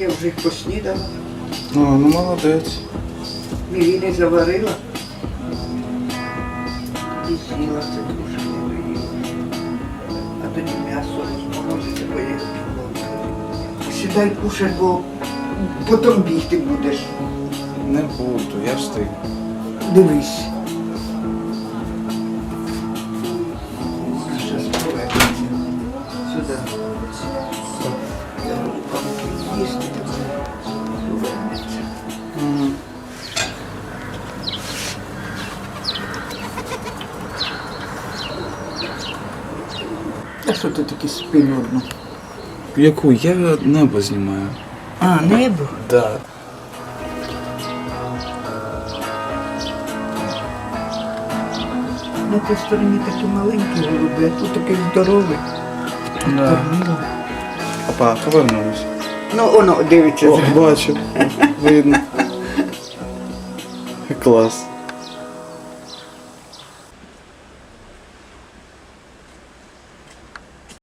Я вже їх поснідала. О, ну молодець. Мівіни заварила. І з'їла це трошки не. А тоді м'ясо розморозити, бо я. Сідай кушай, бо потім бігти будеш. Не буду, я встиг. Дивись. Щас повернеться. Сюди. А що ти спину одну? Яку? Я небо знімаю. А, небо. Да. На тій стороні такі маленькі голуби, а тут такий здоровий. Да. Опа, повернулись. Ну, воно, дивиться. О, бачу. Видно. Клас.